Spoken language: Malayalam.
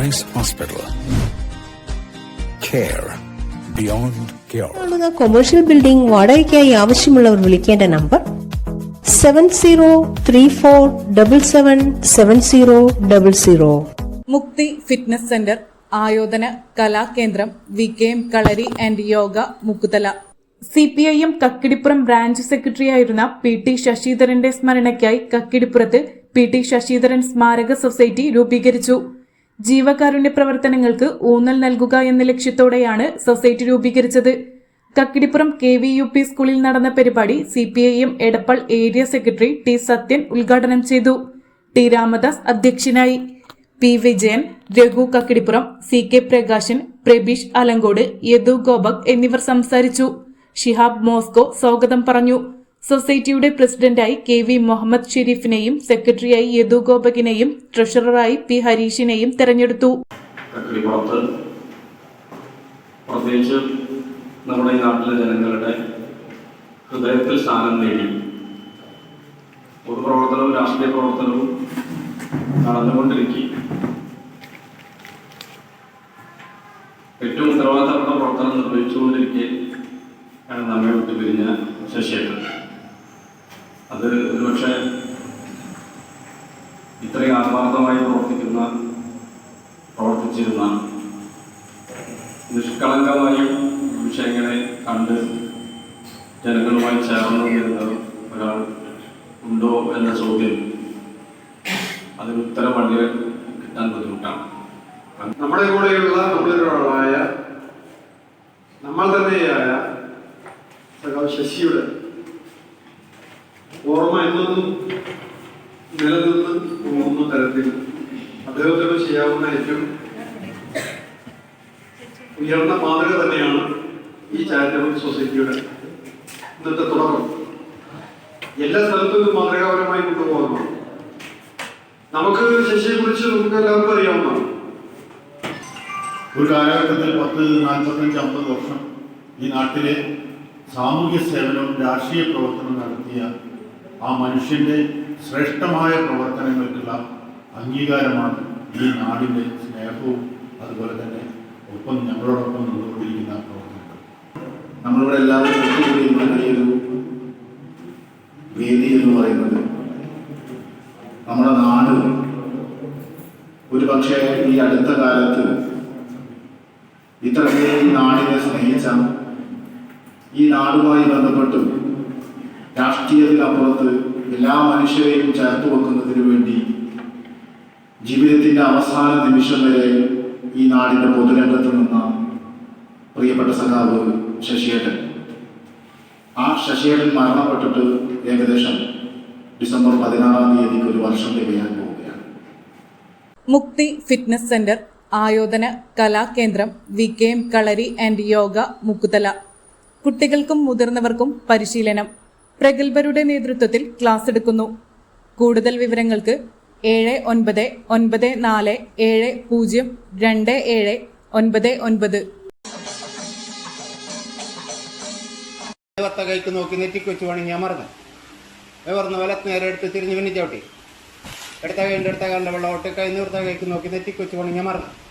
Rice Hospital. Care beyond cure. കാണുന്ന കൊമേഴ്ഷ്യൽ ബിൽഡിംഗ് വാടകയ്ക്കായി ആവശ്യമുള്ളവർ വിളിക്കേണ്ട number seven zero three four double seven seven zero double zero Mukthi fitness centre ആയോധന കലാകേന്ദ്രം V K M kalari and yoga Mukkuthala C P I M Kakkidippuram branch സെക്രട്ടറിയായിരുന്ന പി ടി ശശിധരന്റെ സ്മരണയ്ക്കായി കക്കിടിപ്പുറത്ത് പി ടി ശശിധരൻ സ്മാരക സൊസൈറ്റി രൂപീകരിച്ചു ജീവകാരുണ്യ പ്രവർത്തനങ്ങൾക്ക് ഊന്നൽ നൽകുക എന്ന ലക്ഷ്യത്തോടെയാണ് സൊസൈറ്റി രൂപീകരിച്ചത്. Kakkidippuram K V U P സ്കൂളിൽ നടന്ന പരിപാടി C P I M Edappal area secretary T Sathyan ഉദ്ഘാടനം ചെയ്തു. ടി രാമദാസ് അധ്യക്ഷനായി. P Vijayan Raghu Kakkidippuram C K Prakashan Prabeesh Alancode Yadu Gopak എന്നിവർ സംസാരിച്ചു. ഷിഹാബ് മോസ്കോ സ്വാഗതം പറഞ്ഞു. സൊസൈറ്റിയുടെ പ്രസിഡന്റായി കെ വി മുഹമ്മദ് ഷെരീഫിനെയും സെക്രട്ടറിയായി യദു ഗോപകിനെയും ട്രഷററായി പി ഹരീഷിനെയും തെരഞ്ഞെടുത്തു. പ്രത്യേകിച്ച് നമ്മുടെ നാട്ടിലെ ജനങ്ങളുടെ ഹൃദയത്തിൽ സ്ഥാനം നേടി പൊതുപ്രവർത്തനവും രാഷ്ട്രീയ പ്രവർത്തനവും നടന്നുകൊണ്ടിരിക്കും. ഏറ്റവും ഉത്തരവാദിത്തപ്പെട്ട പ്രവർത്തനം നിർവഹിച്ചുകൊണ്ടിരിക്കെ ആണ് നമ്മെ വിട്ടുപിരിഞ്ഞ ശശിയേട്ടൻ. അത് ഒരുപക്ഷെ ഇത്രയും ആത്മാർത്ഥമായി പ്രവർത്തിക്കുന്ന പ്രവർത്തിച്ചിരുന്ന നിഷ്കളങ്കമായി വിഷയങ്ങളെ കണ്ട് ജനങ്ങളുമായി ചേർന്നു വരുന്ന ഒരാൾ ഉണ്ടോ എന്ന ചോദ്യം അതിന് ഉത്തരം വളരെ കിട്ടാൻ ബുദ്ധിമുട്ടാണ്. നമ്മുടെ കൂടെയുള്ള നമ്മളിലൊരാളായ നമ്മൾ തന്നെയായ ശശിയുടെ ഓർമ്മ എന്നൊന്നും നിലനിന്ന് പോകുന്ന തരത്തിൽ അദ്ദേഹത്തിന് ചെയ്യാവുന്ന ഏറ്റവും ഉയർന്ന മാതൃക തന്നെയാണ് ഈ ചാരിറ്റബിൾ സൊസൈറ്റിയുടെ ഇന്നത്തെ തുടക്കം. എല്ലാ സ്ഥലത്തും ഇത് മാതൃകാപരമായി കൊണ്ടുപോകുന്നതാണ് നമുക്ക് ശശിയെ കുറിച്ച് നമുക്ക് എല്ലാവർക്കും അറിയാവുന്നതാണ്. ഒരു കാലഘട്ടത്തിൽ പത്ത് നാൽപ്പത്തഞ്ച് അമ്പത് വർഷം ഈ നാട്ടിലെ സാമൂഹ്യ സേവനവും രാഷ്ട്രീയ പ്രവർത്തനവും നടത്തിയ ആ മനുഷ്യന്റെ ശ്രേഷ്ഠമായ പ്രവർത്തനങ്ങൾക്കുള്ള അംഗീകാരമാണ് ഈ നാടിന്റെ സ്നേഹവും അതുപോലെ തന്നെ ഒപ്പം ഞങ്ങളോടൊപ്പം നിന്നുകൊണ്ടിരിക്കുന്ന പ്രവർത്തനങ്ങൾ. നമ്മളിവിടെ എല്ലാവരും ഒരു വേദി എന്ന് പറയുന്നത് നമ്മുടെ നാട് ഒരു പക്ഷേ ഈ അടുത്ത കാലത്ത് ഇത്രമേൽ ഈ നാടിനെ സ്നേഹിച്ച ഈ നാടുമായി ബന്ധപ്പെട്ട് രാഷ്ട്രീയത്തിനപ്പുറത്ത് എല്ലാ മനുഷ്യരെയും ചേർത്ത് വെക്കുന്നതിന് വേണ്ടി ജീവിതത്തിന്റെ അവസാന നിമിഷം വരെ ഈ നാടിന്റെ പൊതുരംഗത്ത് നിന്ന പ്രിയപ്പെട്ട സഖാവ് ശശിയേട്ടൻ. ആ ശശിയേട്ടൻ മരണപ്പെട്ടിട്ട് ഏകദേശം ഡിസംബർ പതിനാറാം തീയതിക്ക് ഒരു വർഷം തികയാൻ പോവുകയാണ്. മുക്തി ഫിറ്റ്നസ് സെന്റർ ആയോധന കലാകേന്ദ്രം V K M kalari and yoga Mukkuthala. കുട്ടികൾക്കും മുതിർന്നവർക്കും പരിശീലനം. പ്രഗത്ഭരുടെ നേതൃത്വത്തിൽ ക്ലാസ് എടുക്കുന്നു. കൂടുതൽ വിവരങ്ങൾക്ക് ഏഴ് ഒൻപത് ഒൻപത് നാല് ഏഴ് പൂജ്യം രണ്ട് ഏഴ് ഒൻപത് ഒൻപത്. കൈക്ക് നോക്കി നെറ്റിക്ക് വെച്ച് ഞാൻ മറന്നു. വലത്ത് നേരെ എടുത്ത് തിരിഞ്ഞ് പിന്നെ ചവിട്ടി. എടുത്ത കൈന്റെ എടുത്ത കണ്ട വെള്ളം ഒട്ടി കൈ നിർത്ത കൈക്ക് നോക്കി നെറ്റിക്ക് വെച്ച് വേണമെങ്കിൽ ഞാൻ മറന്നു.